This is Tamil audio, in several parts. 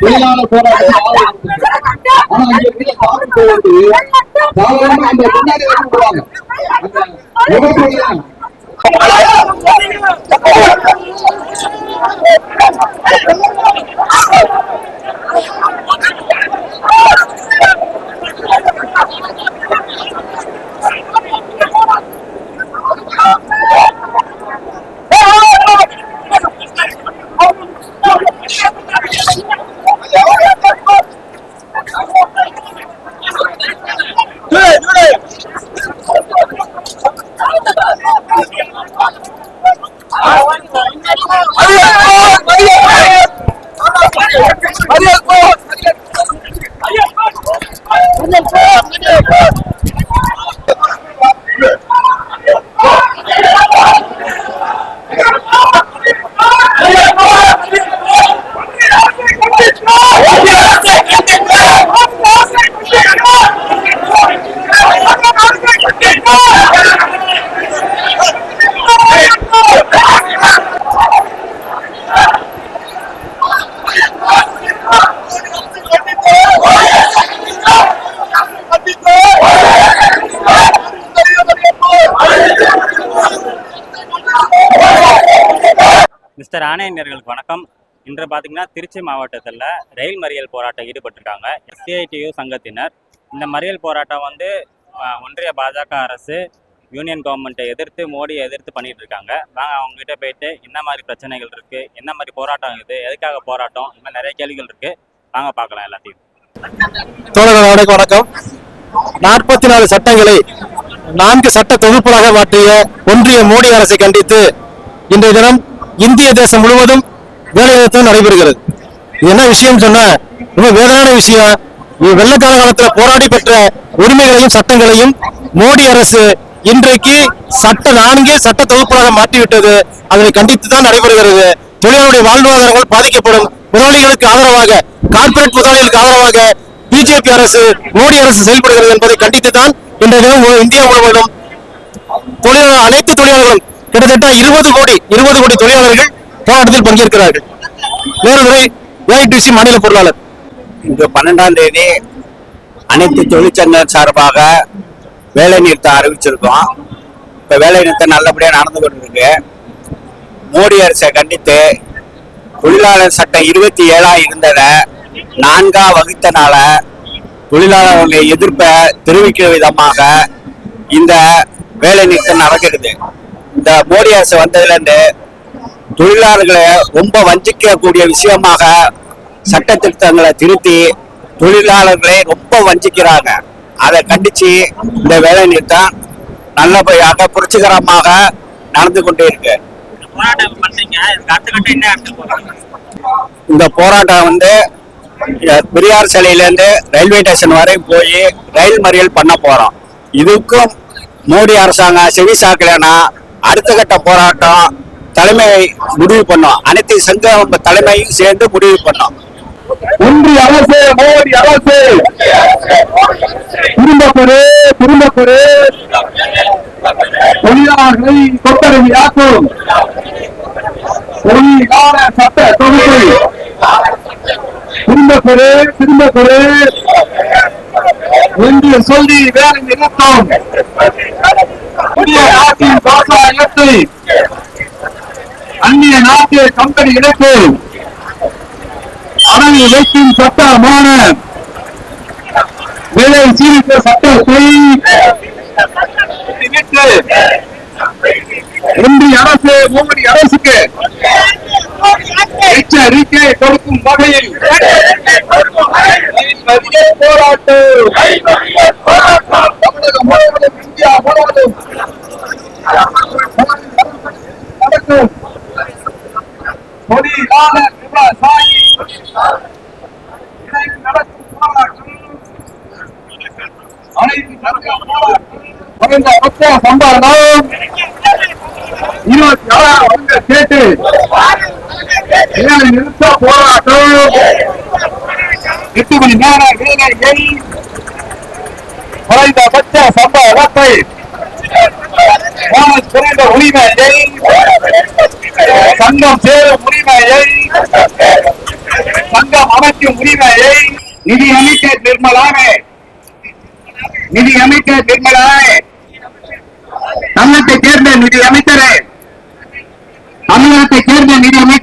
தொழிலாளர் போராட்டம் அந்த முன்னாடி வணக்கம். இன்று பார்த்தீங்கன்னா திருச்சி மாவட்டத்தில் ரயில் மறியல் போராட்டம் ஈடுபட்டிருக்காங்க. எஸ்சிஐடியு சங்கத்தினர். இந்த மறியல் போராட்டம் வந்து ஒன்றிய பாஜக அரசு யூனியன் கவர்மெண்ட்டை எதிர்த்து மோடியை எதிர்த்து பண்ணிட்டு இருக்காங்க. வாங்க அவங்ககிட்ட போயிட்டு என்ன மாதிரி பிரச்சனைகள் இருக்கு? என்ன மாதிரி போராட்டம் இது? எதுக்காக போராட்டம்? இந்த மாதிரி நிறைய கேள்விகள் இருக்கு. வாங்க பார்க்கலாம் எல்லாத்தையும். தோழர்கள் அனைவருக்கும் வணக்கம். நாற்பத்தி நாலு சட்டங்களை நான்கு சட்ட தொகுப்புகளாக மாற்றிய ஒன்றிய மோடி அரசை கண்டித்து இன்றைய தினம் இந்திய தேசம் முழுவதும் வேலைநிறுத்தம் நடைபெறுகிறது. என்ன விஷயம் சொன்னா ரொம்ப வேதான விஷயம். இது வெள்ளக்கால காலத்துல போராடி பெற்ற உரிமைகளையும் சட்டங்களையும் மோடி அரசு இன்றைக்கு சட்ட நான்கே சட்ட தொகுப்புகளாக மாற்றிவிட்டது. அதனை கண்டித்து தான் நடைபெறுகிறது. தொழிலாளருடைய வாழ்வாதாரங்கள் பாதிக்கப்படும். முதலாளிகளுக்கு ஆதரவாக கார்ப்பரேட் முதலாளிகளுக்கு ஆதரவாக பிஜேபி அரசு மோடி அரசு செயல்படுகிறது என்பதை கண்டித்து தான் இன்றைய தினம் இந்தியா முழுவதும் தொழிலாளர் அனைத்து தொழிலாளர்களும் கிட்டத்தட்ட இருபது கோடி இருபது கோடி தொழிலாளர்கள் போராட்டத்தில் பங்கேற்கிறார்கள். வேறுமுறை ஏஐடிசி மாநில பொருளாளர். இன்று பன்னெண்டாம் தேதி அனைத்து தொழிற்சங்க சார்பாக வேலை நிறுத்தம் அறிவிச்சிருக்கோம். இப்ப வேலை நிறுத்தம் நல்லபடியா நடந்து கொண்டிருக்கு. மோடி அரசை கண்டித்து தொழிலாளர் சட்டம் இருபத்தி ஏழா இருந்ததை நான்கா வகுத்தனால தொழிலாளர்களுடைய எதிர்ப்பை தெரிவிக்கிற விதமாக இந்த வேலை நிறுத்தம் நடக்கிறது. இந்த மோடி அரசு வந்ததுல இருந்து தொழிலாளர்களை ரொம்ப வஞ்சிக்கக்கூடிய விஷயமாக சட்ட திருத்தங்களை திருத்தி தொழிலாளர்களை ரொம்ப வஞ்சிக்கிறாங்க. அதை கண்டிச்சு இந்த வேலை நிறுத்தம் நல்லபடியாக புரட்சிகரமாக நடந்து கொண்டே இருக்கு. இந்த போராட்டம் வந்து பெரியார் சிலையிலேருந்து ரயில்வே ஸ்டேஷன் வரை போய் ரயில் மறியல் பண்ண போறோம். இதுக்கும் மோடி அரசாங்கம் செவி சாக்கலைன்னா அடுத்த கட்ட போராட்டம் தலைமை முடிவு பண்ணோம். அனைத்து சங்க தலைமையும் சேர்ந்து முடிவு பண்ணோம். ஒன்றிய அரசு மோடி அரசு. திரும்ப பெறு திரும்ப பெறு தொழிலாளர்களை கொத்தரவியாக்கும் தொழிலாள சட்ட தொகுப்பு. திரும்ப பெறு திரும்ப என்று சொல்லி வேலை நிறுத்தம் புதிய நாட்டின் விவசாயத்தை அந்நிய நாட்டு கம்பெனி கம்பெனிகளுக்கு அணை வைக்கும் சட்டமான விலை சீர்திருத்த சட்டத்தை சம்பாதனம் இருபத்தி ஆறாயிரம் கேட்டு. நிறுத்த போராட்டம். எட்டு மணி நேர வேலைகள் குறைந்தபட்ச சம்பளத்தை போனஸ் குறைந்த உரிமையை. சங்கம் சேரும் உரிமையை. சங்கம் அமைக்கும் உரிமையை. நிதி அமைச்சர் நிர்மலாவே. நிதி அமைச்சர் நிர்மலாவே. தமிழகத்தைச் சேர்ந்த நிதி அமைச்சரே. தமிழகத்தைச் சேர்ந்த நிதி அமைச்சர்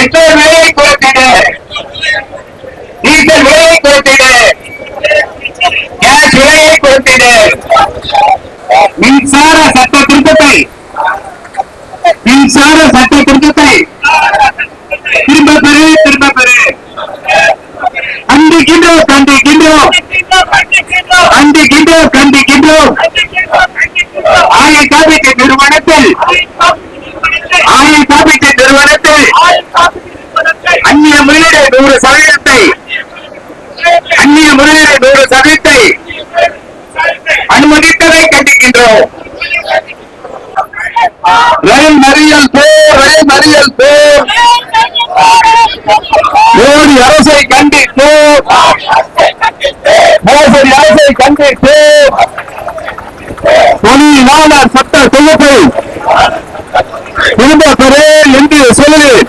டீசல் விலையை குறைத்திடு டீசல் விலையை குறைத்திடு கேஸ் விலையை குறைத்திடு மின்சார சட்ட திருத்தத்தை மின்சார நூறு சதவீதத்தை அந்நிய முதலீடு நூறு சதவீதத்தை அனுமதித்ததை கண்டிக்கின்றோம். ரயில் மறியல் போர் ரயில் மறியல் போர். மோடி அரசை கண்டித்து மோசடி அரசை கண்டித்து தொழிலாளர் சட்ட தொகுப்பை திரும்ப பெறேன் என்று சொல்லுவேன்.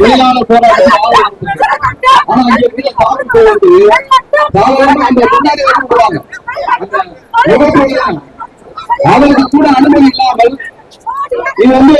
வெளியான போராட்டம் அவருக்கு கூட அனுமதி இல்லாமல் இது வந்து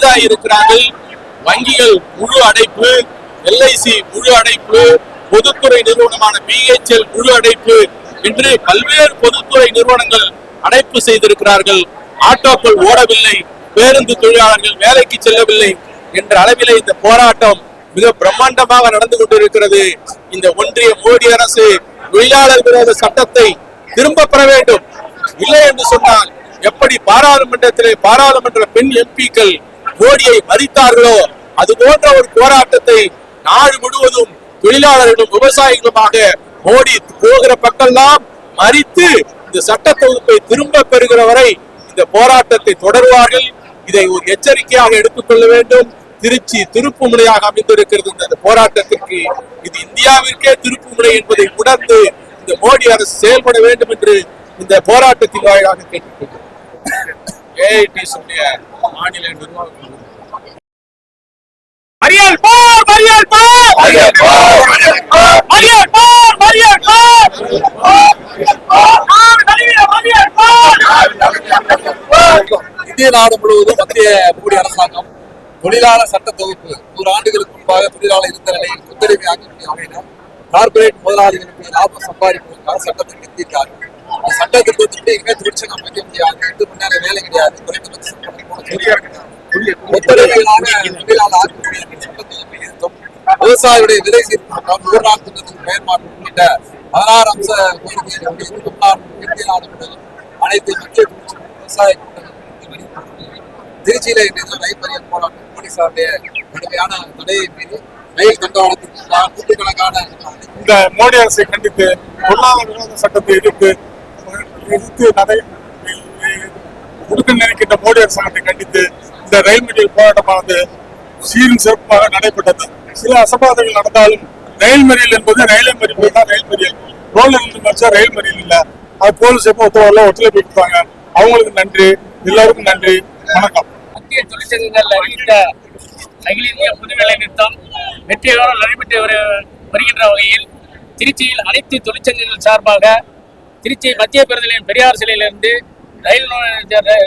கைதாகி இருக்கிறார்கள். வங்கிகள் முழு அடைப்பு எல்ஐசி முழு அடைப்பு பொதுத்துறை நிறுவனமான பிஹெச்எல் முழு அடைப்பு. என்று பல்வேறு பொதுத்துறை நிறுவனங்கள் அடைப்பு செய்திருக்கிறார்கள். ஆட்டோக்கள் ஓடவில்லை பேருந்து தொழிலாளர்கள் வேலைக்கு செல்லவில்லை என்ற அளவிலே இந்த போராட்டம் மிக பிரம்மாண்டமாக நடந்து கொண்டிருக்கிறது. இந்த ஒன்றிய மோடி அரசு தொழிலாளர் விரோத சட்டத்தை திரும்ப பெற வேண்டும். இல்லை என்று சொன்னால் எப்படி பாராளுமன்றத்திலே பாராளுமன்ற பெண் எம்பிக்கள் மோடியை மதித்தார்களோ அது போன்ற ஒரு போராட்டத்தை நாடு முழுவதும் தொழிலாளர்களும் விவசாயிகளுமாக மோடி போகிற பக்கம்லாம் மறித்து இந்த சட்ட தொகுப்பை திரும்ப பெறுகிற வரை இந்த போராட்டத்தை தொடர்வார்கள். இதை ஒரு எச்சரிக்கையாக எடுத்துக்கொள்ள வேண்டும். திருச்சி திருப்பு முனையாக அமைந்திருக்கிறது இந்த போராட்டத்திற்கு. இது இந்தியாவிற்கே திருப்பு முனை என்பதை உணர்ந்து இந்த மோடி அரசு செயல்பட வேண்டும் என்று இந்த போராட்டத்தின் வாயிலாக கேட்டுக்கொள்கிறேன். ஏஐடி சொல்லிய மாநில நிர்வாகம் போர் போர்! போர் போர்! போர் இந்திய நாடு முழுவதும் மத்திய மோடி அரசாங்கம் தொழிலாளர் சட்ட தொகுப்பு நூறு ஆண்டுகளுக்கு முன்பாக தொழிலாளர் இருந்த நிலையில் குத்தடிமை ஆக்கக்கூடிய வகையினர் கார்ப்பரேட் முதலாளிகளுக்கு லாபம் சம்பாதிப்பதற்காக சட்டத்தை நிறுத்தியிருக்கார்கள் சட்ட திருத்தத்துக்கு எங்க தொழிற்சங்கம் வைக்க முடியாது. வேலை கிடையாது விவசாயியுடைய விலை சீர்திருத்தம் நூறு நாள் திட்டத்தின் பெயர் மாற்றம் உள்ளிட்ட பதினாறு அம்ச தமிழ்நாடு இந்திய நாடு அனைத்து முக்கிய விவசாய திருச்சியில இன்று ரயில் மறியல் போராட்டம் மோடி சார்ந்த கடுமையான தடையை மீது ரயில் நூற்றுக்கணக்கான இந்த மோடி அரசை கண்டித்து பொருளாதார விரோத சட்டத்தை எதிர்த்து எதிர்த்து நடை கொடுக்க நினைக்கின்ற மோடி அரசாங்கத்தை கண்டித்து இந்த ரயில் மறியல் போராட்டமானது சீரும் சிறப்பாக நடைபெற்றது. சில அசம்பாதங்கள் நடந்தாலும் ரயில் மறியல் என்பது ரயில்வே மறியல் தான் ரயில் மறியல். ரோல் நின்று ரயில் மறியல் இல்ல. அது போலீஸ் எப்போ ஒத்துழைப்பு ஒத்துழைப்பு கொடுத்தாங்க அவங்களுக்கு நன்றி. எல்லாருக்கும் நன்றி. வணக்கம். மத்திய தொழிற்சங்கங்கள் அறிவித்த அகில இந்திய பொதுவேலை நிறுத்தம் வெற்றிகரமாக நடைபெற்று வருகின்ற வகையில் திருச்சியில் அனைத்து தொழிற்சங்கங்கள் சார்பாக திருச்சி மத்திய பேருந்தின் பெரியார் சிலையிலிருந்து ரயில்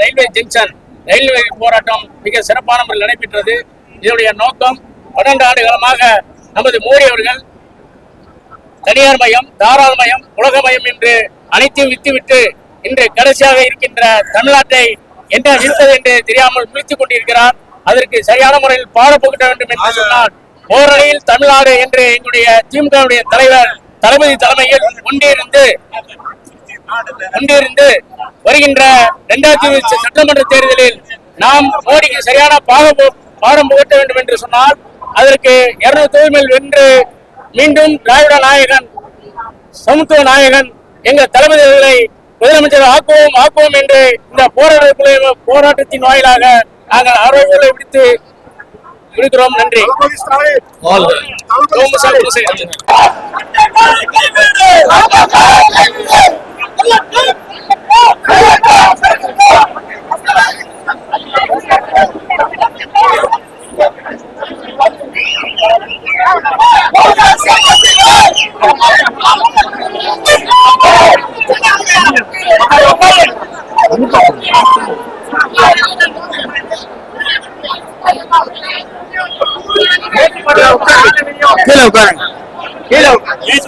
ரயில்வே ஜங்ஷன் ரயில்வே போராட்டம் மிக சிறப்பான முறையில் நடைபெற்றது. இதனுடைய நோக்கம் பன்னெண்டு ஆண்டு காலமாக நமது மோடி அவர்கள் தனியார் மயம் தாராள மயம் உலக மயம் என்று அனைத்தையும் வித்துவிட்டு இன்று கடைசியாக இருக்கின்ற தமிழ்நாட்டை என்ன வீழ்த்தது என்று தெரியாமல் முடித்துக் கொண்டிருக்கிறார். அதற்கு சரியான முறையில் பாடப்பட வேண்டும் என்று சொன்னார் ஓரணியில் தமிழ்நாடு என்று எங்களுடைய திமுகவுடைய தலைவர் தளபதி தலைமையில் ஒன்றியிருந்து ஒன்றியிருந்து வருகின்ற இரண்டாயிரத்தி சட்டமன்ற தேர்தலில் நாம் மோடிக்கு சரியான பாக பாடம் புகட்ட வேண்டும் என்று சொன்னால் அதற்கு இருநூறு தொகுதிகள் வென்று மீண்டும் திராவிட நாயகன் சமத்துவ நாயகன் எங்கள் தளபதி அவர்களை முதலமைச்சர் ஆக்குவோம் ஆக்குவோம் என்று இந்த போராட்ட போராட்டத்தின் வாயிலாக நாங்கள் ஆரோக்கியங்களை விடுத்து விடுக்கிறோம். நன்றி. ஓம் Hello, Greg. Hello. Yes,